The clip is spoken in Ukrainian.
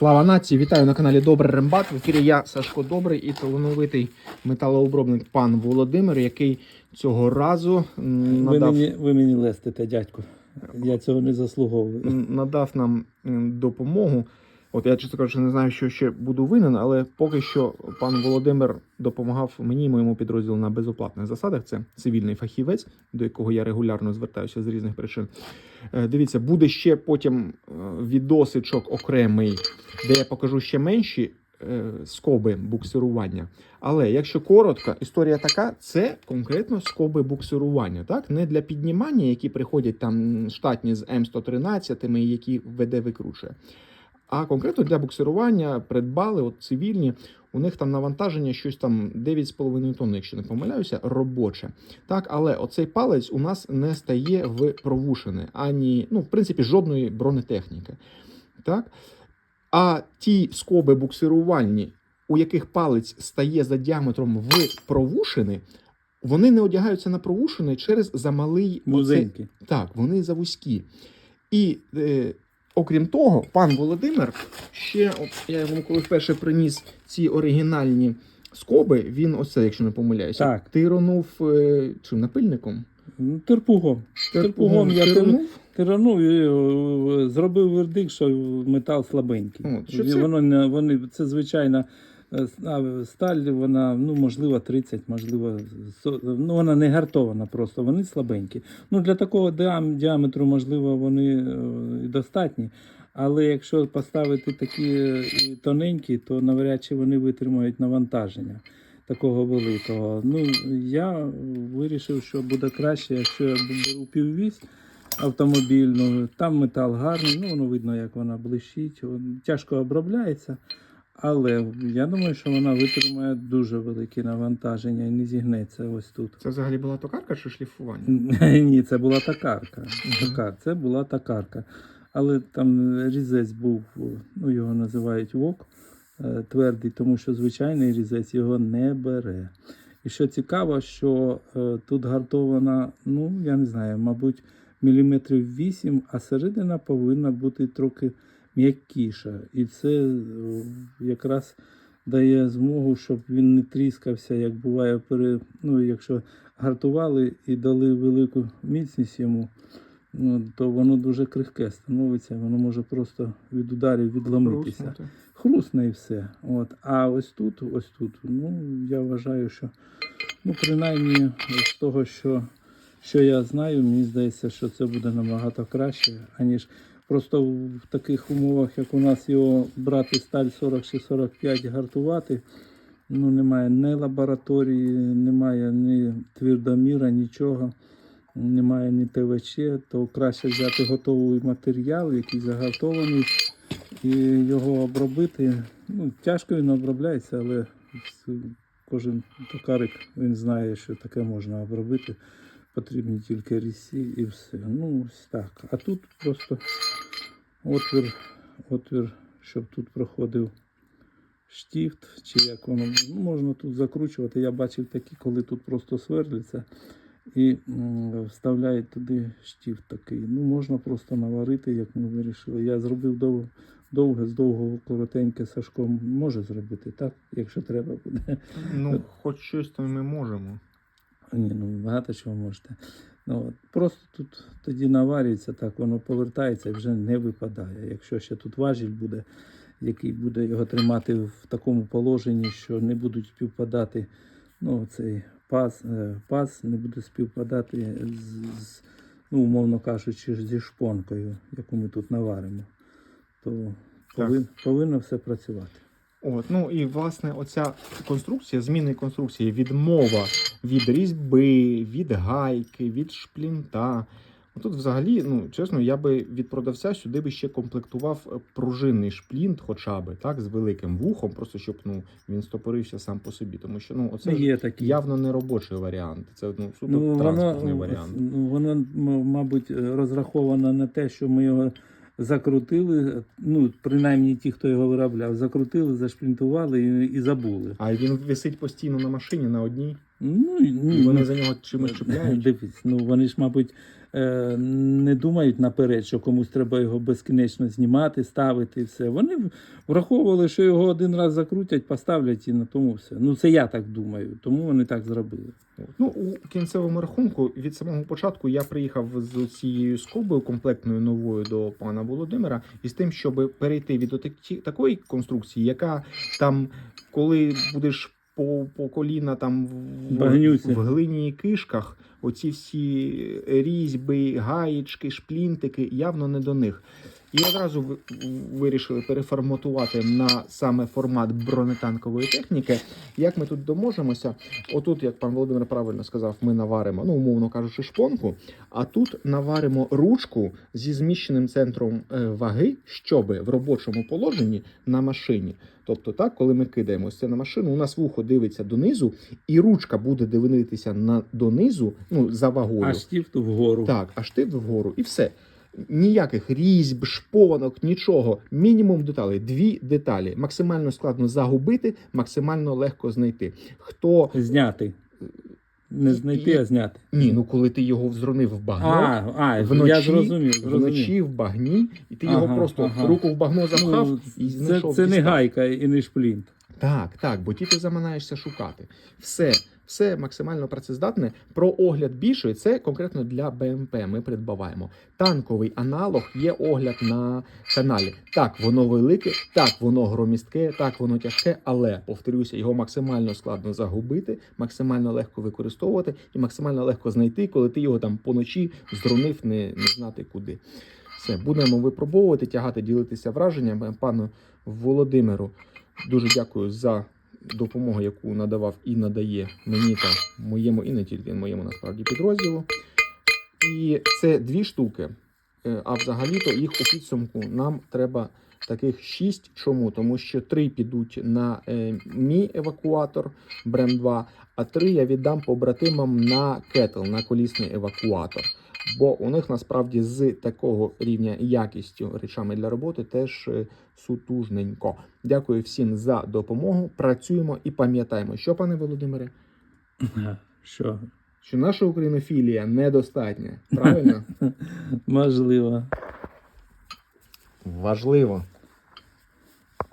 Слава нації! Вітаю на каналі Добрий Рембат. В ефірі я Сашко Добрий і талановитий металообробник пан Володимир, який цього разу м, Ви мені, ви мені лестите, дядьку. Я цього не заслуговую. надав нам допомогу. От я чесно кажучи, не знаю, що ще буду винен, але поки що пан Володимир допомагав мені і моєму підрозділу на безоплатних засадах. Це цивільний фахівець, до якого я регулярно звертаюся з різних причин. Е, Дивіться, буде ще потім е, відосичок окремий, де я покажу ще менші е, скоби буксирування. Але якщо коротко, історія така: це конкретно скоби буксирування, так не для піднімання, які приходять там штатні з М113, які ВД викручує. А конкретно для буксирування придбали от цивільні. У них там навантаження щось там 9,5 тонн, якщо не помиляюся, робоче. Так, але оцей палець у нас не стає в провушини, ані, ну, в принципі, жодної бронетехніки. Так? А ті скоби буксирувальні, у яких палець стає за діаметром в провушини, вони не одягаються на провушини через замалий оцей- Музеньки. так, вони завузькі. І е, окрім того, пан Володимир ще, от я йому коли вперше приніс ці оригінальні скоби, він оце, якщо не помиляюся, Так. тиронув е, чим напильником. Ну, Терпугом. Терпугом я тир- тиронув. Е, зробив вердикт, що метал слабенький. От, що це? Воно не вони це звичайна е, сталь, вона ну можливо 30, можливо, ну вона не гартована просто, вони слабенькі. Ну для такого діаметру, можливо, вони і достатні. Але якщо поставити такі тоненькі, то навряд чи вони витримають навантаження такого великого. Ну я вирішив, що буде краще, якщо я беру піввіз автомобільну, там метал гарний, ну воно видно, як вона блищить, тяжко обробляється. Але я думаю, що вона витримає дуже великі навантаження і не зігнеться ось тут. Це взагалі була токарка чи шліфування? Ні, це була токарка. Токар, це була токарка. Але там різець був, ну його називають вок, е, твердий, тому що звичайний різець його не бере. І що цікаво, що е, тут гартована, ну я не знаю, мабуть, міліметрів 8, а середина повинна бути трохи м'якіша. І це е, якраз дає змогу, щоб він не тріскався, як буває, пере, ну, якщо гартували і дали велику міцність йому, ну, то воно дуже крихке становиться, воно може просто від ударів відломитися. Хруснути. Хрусне і все. От. А ось тут, ось тут, ну, я вважаю, що ну, принаймні з того, що, що я знаю, мені здається, що це буде набагато краще, аніж просто в таких умовах, як у нас його брати сталь 40 чи 45 гартувати. Ну, немає ні лабораторії, немає ні твердоміра, нічого, немає ні ТВЧ, то краще взяти готовий матеріал, який заготований, і його обробити. Ну, тяжко він обробляється, але кожен токарик він знає, що таке можна обробити. Потрібні тільки різці і все. Ну, ось так. А тут просто отвір, отвір, щоб тут проходив штіфт, чи як воно ну, можна тут закручувати. Я бачив такі, коли тут просто сверляться і вставляють туди штіфт такий. Ну, можна просто наварити, як ми вирішили. Я зробив дов, довге, з довгого коротеньке Сашко може зробити, так? Якщо треба буде. Ну, хоч щось то ми можемо. Ні, ну багато чого можете. Ну, от, просто тут тоді наварюється, так воно повертається і вже не випадає. Якщо ще тут важіль буде, який буде його тримати в такому положенні, що не будуть співпадати, ну, цей паз, е, паз не буде співпадати з, з ну, умовно кажучи, зі шпонкою, яку ми тут наваримо, то повин, повинно все працювати. От, ну і власне оця конструкція, зміни конструкції, відмова від різьби, від гайки, від шплінта. Тут взагалі, ну чесно, я би від продавця сюди би ще комплектував е, пружинний шплінт, хоча би так, з великим вухом, просто щоб ну він стопорився сам по собі. Тому що ну оце Є такі. явно не робочий варіант. Це ну супер Ну, транспортний воно, варіант. ну, воно, м- мабуть, розраховано на те, що ми його закрутили. Ну, принаймні ті, хто його виробляв, закрутили, зашплінтували і, і забули. А він висить постійно на машині на одній. Ну, ні, вони ну, за нього чимось чіпляють. Дивись, ну вони ж, мабуть, не думають наперед, що комусь треба його безкінечно знімати, ставити і все. Вони враховували, що його один раз закрутять, поставлять і на тому все. Ну це я так думаю, тому вони так зробили. Ну, у кінцевому рахунку від самого початку я приїхав з цією скобою комплектною новою до пана Володимира і з тим, щоб перейти від такої конструкції, яка там, коли будеш по, по коліна там в, Багнюці. в глині і кишках, оці всі різьби, гаєчки, шплінтики явно не до них. І одразу ви- вирішили переформатувати на саме формат бронетанкової техніки. Як ми тут доможемося? Отут, як пан Володимир правильно сказав, ми наваримо, ну умовно кажучи, шпонку, а тут наваримо ручку зі зміщеним центром е, ваги, щоби в робочому положенні на машині. Тобто, так, коли ми кидаємо це на машину, у нас вухо дивиться донизу, і ручка буде дивитися на донизу, ну за вагою. А штифт вгору. Так, а штифт вгору, і все. Ніяких різьб, шпонок, нічого. Мінімум деталей. Дві деталі. Максимально складно загубити, максимально легко знайти. Хто Зняти. Не знайти, а зняти. ні, ну коли ти його взронив в багно, А, а вночі, я зрозумів. зрозумів. вночі в багні, і ти його просто ага. руку в багно запхав Ну, і це, знайшов. це не гайка і не шплінт. Так, так, бо ті ти заманаєшся шукати. Все, все максимально працездатне. Про огляд більшої це конкретно для БМП. Ми придбаваємо. Танковий аналог є огляд на каналі. Так, воно велике, так, воно громістке, так, воно тяжке, але повторюся, його максимально складно загубити, максимально легко використовувати і максимально легко знайти, коли ти його там поночі зрунив не, не знати куди. Все, будемо випробовувати, тягати, ділитися враженнями. Пану Володимиру Дуже дякую за допомогу, яку надавав і надає мені та моєму, і не тільки моєму насправді підрозділу. І це дві штуки. Е, А взагалі-то їх у підсумку нам треба таких шість. Чому? Тому що три підуть на е, мій евакуатор Брем 2, а три я віддам побратимам на кетл, на колісний евакуатор. Бо у них насправді з такого рівня якістю речами для роботи теж е, сутужненько. Дякую всім за допомогу. Працюємо і пам'ятаємо, що, пане Володимире, Що? що наша українофілія недостатня. Правильно? Можливо. Важливо.